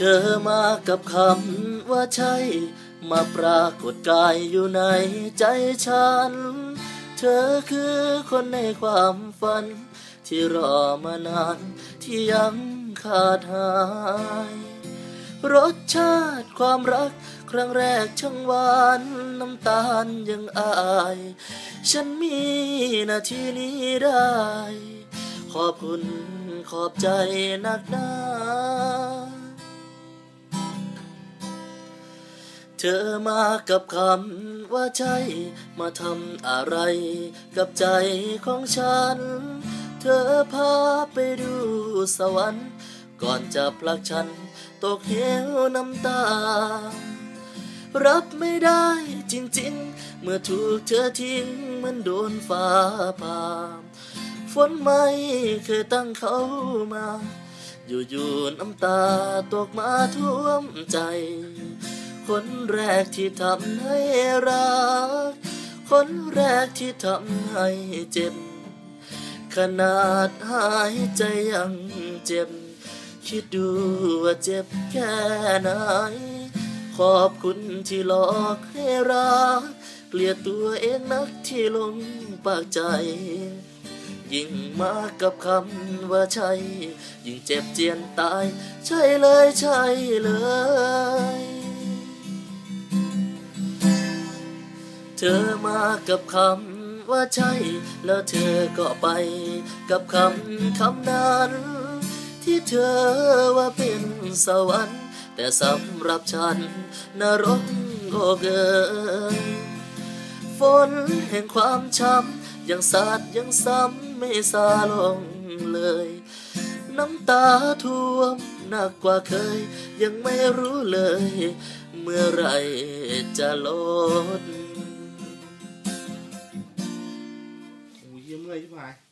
ธอมากับคำว่าใช่ มาปรากฏกายอยู่ในใจฉัน เธอคือคนในความฝัน ที่รอมานานที่ยังขาดหาย รสชาติความรักครั้งแรกช่างหวานน้ำตาลยังอาย ฉันมีนาทีนี้ได้ ขอบคุณขอบใจนักหนา เธอมากับคำว่าใช่ มาทำอะไรกับใจของฉัน เธอพาไปดูสวรรค์ ก่อนจะผลักฉัน ตกเหวน้ำตา รับไม่ได้จริงๆ เมื่อถูกเธอทิ้งมันโดนฟ้าผ่าฝนไม่เคยตั้งเขามา อยู่ๆน้ำตาตกมาท่วมใจ คนแรกที่ทำให้รัก คนแรกที่ทำให้เจ็บ ขนาดหายใจยังเจ็บ คิดดูว่าเจ็บแค่ไหน ขอบคุณที่หลอกให้รัก เกลียดตัวเองนักที่ลงปากใจยิ่งมากับคำว่าใช่ ยิ่งเจ็บเจียนตาย ใช่เลยใช่เลย เธอมากับคำว่าใช่ แล้วเธอก็ไปกับคำคำนั้น ที่เธอว่าเป็นสวรรค์แต่สำหรับฉันนรกก็เกินฝนแห่งความช้ำยังสาดยังซ้ำไม่ซาลงเลย น้ำตาท่วมหนักกว่าเคย ยังไม่รู้เลย เมื่อไรจะลด โอ้ยเ